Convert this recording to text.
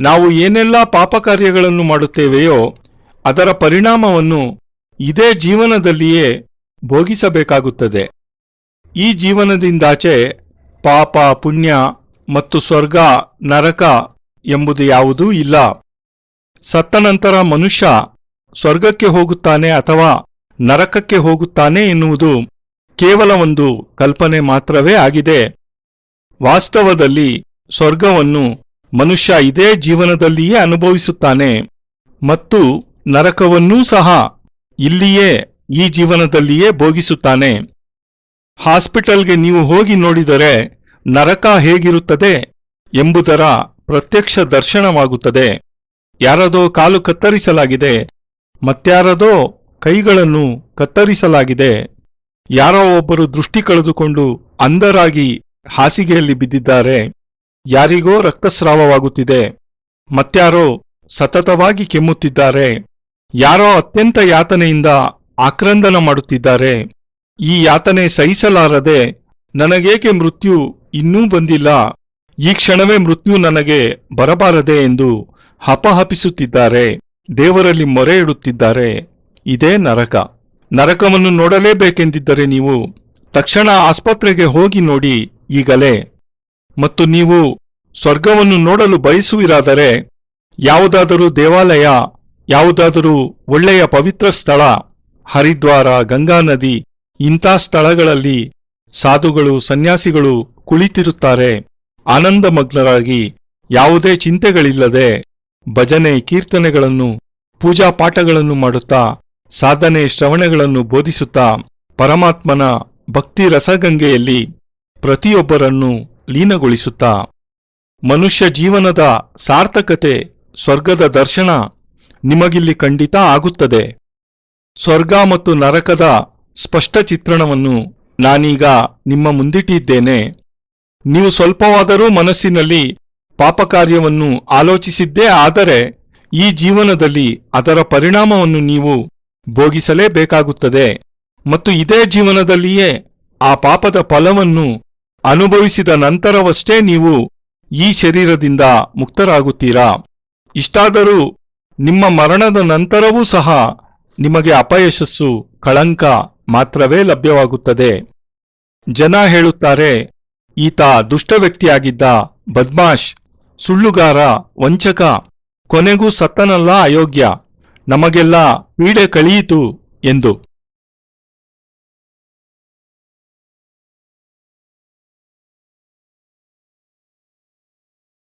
ನಾವು ಏನೆಲ್ಲ ಪಾಪ ಕಾರ್ಯಗಳನ್ನು ಮಾಡುತ್ತೇವೆಯೋ, ಅದರ ಪರಿಣಾಮವನ್ನು ಇದೇ ಜೀವನದಲ್ಲಿಯೇ ಭೋಗಿಸಬೇಕಾಗುತ್ತದೆ. ಈ ಜೀವನದಿಂದಾಚೆ ಪಾಪ, ಪುಣ್ಯ ಮತ್ತು ಸ್ವರ್ಗ, ನರಕ ಎಂಬುದು ಯಾವುದೂ ಇಲ್ಲ. ಸತ್ತ ನಂತರ ಮನುಷ್ಯ ಸ್ವರ್ಗಕ್ಕೆ ಹೋಗುತ್ತಾನೆ ಅಥವಾ ನರಕಕ್ಕೆ ಹೋಗುತ್ತಾನೆ ಎನ್ನುವುದು ಕೇವಲ ಒಂದು ಕಲ್ಪನೆ ಮಾತ್ರವೇ ಆಗಿದೆ. ವಾಸ್ತವದಲ್ಲಿ ಸ್ವರ್ಗವನ್ನು ಮನುಷ್ಯ ಇದೇ ಜೀವನದಲ್ಲಿಯೇ ಅನುಭವಿಸುತ್ತಾನೆ ಮತ್ತು ನರಕವನ್ನೂ ಸಹ ಇಲ್ಲಿಯೇ ಈ ಜೀವನದಲ್ಲಿಯೇ ಭೋಗಿಸುತ್ತಾನೆ. ಹಾಸ್ಪಿಟಲ್ಗೆ ನೀವು ಹೋಗಿ ನೋಡಿದರೆ ನರಕ ಹೇಗಿರುತ್ತದೆ ಎಂಬುದರ ಪ್ರತ್ಯಕ್ಷ ದರ್ಶನವಾಗುತ್ತದೆ. ಯಾರದೋ ಕಾಲು ಕತ್ತರಿಸಲಾಗಿದೆ ಮತ್ಯಾರದೋ ಕೈಗಳನ್ನು ಕತ್ತರಿಸಲಾಗಿದೆ. ಯಾರೋ ಒಬ್ಬರು ದೃಷ್ಟಿ ಕಳೆದುಕೊಂಡು ಅಂಧರಾಗಿ ಹಾಸಿಗೆಯಲ್ಲಿ ಬಿದ್ದಿದ್ದಾರೆ. ಯಾರಿಗೋ ರಕ್ತಸ್ರಾವವಾಗುತ್ತಿದೆ. ಮತ್ಯಾರೋ ಸತತವಾಗಿ ಕೆಮ್ಮುತ್ತಿದ್ದಾರೆ. ಯಾರೋ ಅತ್ಯಂತ ಯಾತನೆಯಿಂದ ಆಕ್ರಂದನ ಮಾಡುತ್ತಿದ್ದಾರೆ. ಈ ಯಾತನೆ ಸಹಿಸಲಾರದೆ ನನಗೇಕೆ ಮೃತ್ಯು ಇನ್ನೂ ಬಂದಿಲ್ಲ. ಈ ಕ್ಷಣವೇ ಮೃತ್ಯು ನನಗೆ ಬರಬಾರದೆ ಎಂದು ಹಪಹಪಿಸುತ್ತಿದ್ದಾರೆ. ದೇವರಲ್ಲಿ ಮೊರೆ ಇಡುತ್ತಿದ್ದಾರೆ. ಇದೇ ನರಕ. ನರಕವನ್ನು ನೋಡಲೇಬೇಕೆಂದಿದ್ದರೆ ನೀವು ತಕ್ಷಣ ಆಸ್ಪತ್ರೆಗೆ ಹೋಗಿ ನೋಡಿ ಈಗಲೇ. ಮತ್ತು ನೀವು ಸ್ವರ್ಗವನ್ನು ನೋಡಲು ಬಯಸುವಿರಾದರೆ, ಯಾವುದಾದರೂ ದೇವಾಲಯ, ಯಾವುದಾದರೂ ಒಳ್ಳೆಯ ಪವಿತ್ರ ಸ್ಥಳ, ಹರಿದ್ವಾರ, ಗಂಗಾ ನದಿ, ಇಂಥ ಸ್ಥಳಗಳಲ್ಲಿ ಸಾಧುಗಳು, ಸನ್ಯಾಸಿಗಳು ಕುಳಿತಿರುತ್ತಾರೆ. ಆನಂದಮಗ್ನರಾಗಿ ಯಾವುದೇ ಚಿಂತೆಗಳಿಲ್ಲದೆ ಭಜನೆ, ಕೀರ್ತನೆಗಳನ್ನು, ಪೂಜಾ ಪಾಠಗಳನ್ನು ಮಾಡುತ್ತಾ, ಸಾಧನೆ, ಶ್ರವಣೆಗಳನ್ನು ಬೋಧಿಸುತ್ತಾ, ಪರಮಾತ್ಮನ ಭಕ್ತಿ ರಸಗಂಗೆಯಲ್ಲಿ ಪ್ರತಿಯೊಬ್ಬರನ್ನು ಲೀನಗೊಳಿಸುತ್ತಾ ಮನುಷ್ಯ ಜೀವನದ ಸಾರ್ಥಕತೆ, ಸ್ವರ್ಗದ ದರ್ಶನ ನಿಮಗಿಲ್ಲಿ ಖಂಡಿತ ಆಗುತ್ತದೆ. ಸ್ವರ್ಗ ಮತ್ತು ನರಕದ ಸ್ಪಷ್ಟ ಚಿತ್ರಣವನ್ನು ನಾನೀಗ ನಿಮ್ಮ ಮುಂದಿಟ್ಟಿದ್ದೇನೆ. ನೀವು ಸ್ವಲ್ಪವಾದರೂ ಮನಸ್ಸಿನಲ್ಲಿ ಪಾಪಕಾರ್ಯವನ್ನು ಆಲೋಚಿಸಿದ್ದೇ ಆದರೆ ಈ ಜೀವನದಲ್ಲಿ ಅದರ ಪರಿಣಾಮವನ್ನು ನೀವು ಭೋಗಿಸಲೇಬೇಕಾಗುತ್ತದೆ. ಮತ್ತು ಇದೇ ಜೀವನದಲ್ಲಿಯೇ ಆ ಪಾಪದ ಫಲವನ್ನು ಅನುಭವಿಸಿದ ನಂತರವಷ್ಟೇ ನೀವು ಈ ಶರೀರದಿಂದ ಮುಕ್ತರಾಗುತ್ತೀರಾ? ಇಷ್ಟಾದರೂ ನಿಮ್ಮ ಮರಣದ ನಂತರವೂ ಸಹ ನಿಮಗೆ ಅಪಯಶಸ್ಸು, ಕಳಂಕ ಮಾತ್ರವೇ ಲಭ್ಯವಾಗುತ್ತದೆ. ಜನ ಹೇಳುತ್ತಾರೆ, ಈತ ದುಷ್ಟ ವ್ಯಕ್ತಿಯಾಗಿದ್ದ ಬದ್ಮಾಶ್, ಸುಳ್ಳುಗಾರ, ವಂಚಕ, ಕೊನೆಗೂ ಸತ್ತನಲ್ಲ ಅಯೋಗ್ಯ, ನಮಗೆಲ್ಲ ಪೀಡೆ ಕಳೆಯಿತು ಎಂದು.